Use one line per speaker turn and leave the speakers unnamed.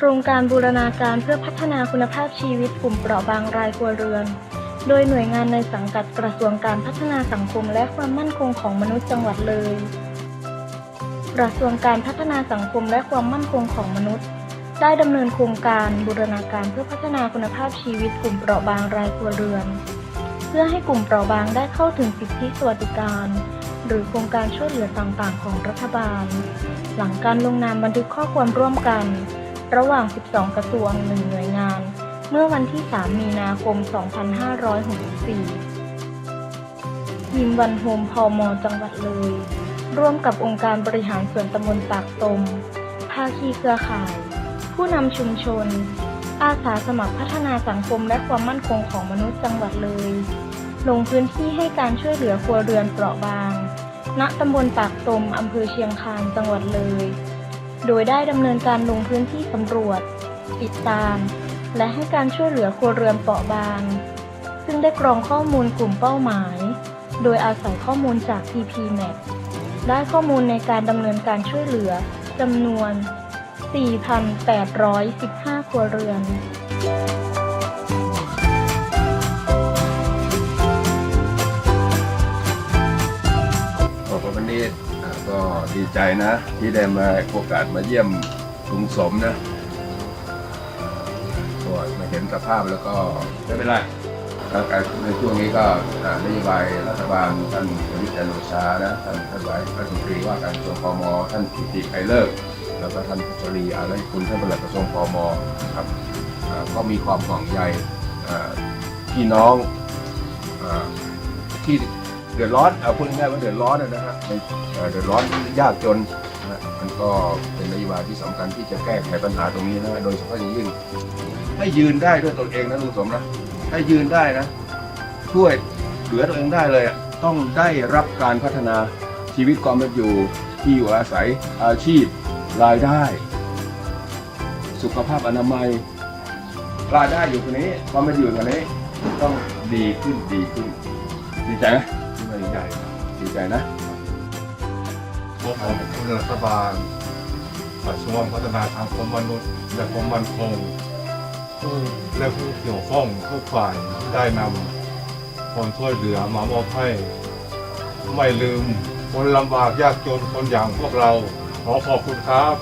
โครงการบูรณาการเพื่อพัฒนาคุณภาพชีวิตกลุ่มเปราะบางรายครัวเรือน โดยหน่วยงานในสังกัดกระทรวงการพัฒนาสังคมและความมั่นคงของมนุษย์จังหวัดเลย กระทรวงการพัฒนาสังคมและความมั่นคงของมนุษย์ ได้ดำเนินโครงการบูรณาการเพื่อพัฒนาคุณภาพชีวิตกลุ่มเปราะบางรายครัวเรือน เพื่อให้กลุ่มเปราะบางได้เข้าถึงสิทธิสวัสดิการ หรือโครงการช่วยเหลือต่างๆ ของรัฐบาล หลังการลงนามบันทึกข้อความร่วมกัน ระหว่าง 12 กระทรวงหนึ่งหน่วยงาน เมื่อวันที่ 3 มีนาคม 2564ทีมวันโฮมพอมจังหวัดเลย ร่วมกับองค์การบริหารส่วนตำบลปากตม ภาคีเครือข่าย ผู้นำชุมชน อาสาสมัครพัฒนาสังคมและความมั่นคงของมนุษย์จังหวัดเลย ลงพื้นที่ให้การช่วยเหลือครัวเรือนเปราะบาง ณตำบลปากตมอำเภอเชียงคานจังหวัดเลย โดยได้ดำเนินการลงพื้นที่สำรวจ ติดตาม และให้การช่วยเหลือครัวเรือนเปราะบาง ซึ่งได้กรองข้อมูลกลุ่มเป้าหมาย โดยอาศัยข้อมูลจาก TPMAP ได้ข้อมูลในการดำเนินการช่วยเหลือจำนวน 4,815 ครัวเรือน
ดีใจนะ ที่ได้มาโอกาสมาเยี่ยมลุงสมนะก็มาเห็นสภาพแล้วก็ไม่เป็นไรแล้วการในช่วงนี้ก็อ่านโยบายรัฐบาลท่านประยุทธ์จันทร์โอชานะท่านท่านรัฐมนตรีว่าการกระทรวงพมท่านกิติไกรเลิกษ์แล้วก็ท่านพัชรีอารีคุณท่านปลัดกระทรวงพมนะครับอ่าก็มีความห่วงใยอ่าพี่น้องอ่าที่ เดือดร้อนเอาพูดง่ายๆว่าเดือดร้อนนะฮะเดือดร้อนยากจนนะฮะมันก็เป็นนโยบายที่สำคัญที่จะแก้ไขปัญหาตรงนี้นะโดยเฉพาะอย่างยิ่งให้ยืนได้ด้วยตนเองนะลุงสมนะให้ยืนได้นะ ช่วยเหลือตัวเองได้เลยต้องได้รับการพัฒนาชีวิตความเป็นอยู่ที่อยู่อาศัยอาชีพรายได้ สุขภาพอนามัยรายได้อยู่คนนี้ความเป็นอยู่คนนี้ต้องดีขึ้นดีขึ้นดีใจไหม
ใหญ่
ดีใจนะ
พวกของคุณรัฐบาลกระทรวงพัฒนาสังคมมนุษย์และความมั่นคงผู้และผู้เกี่ยวข้องทุกฝ่ายได้นำความช่วยเหลือมามอบให้ไม่ลืมคนลำบากยากจนคนอย่างพวกเราขอขอบคุณครับ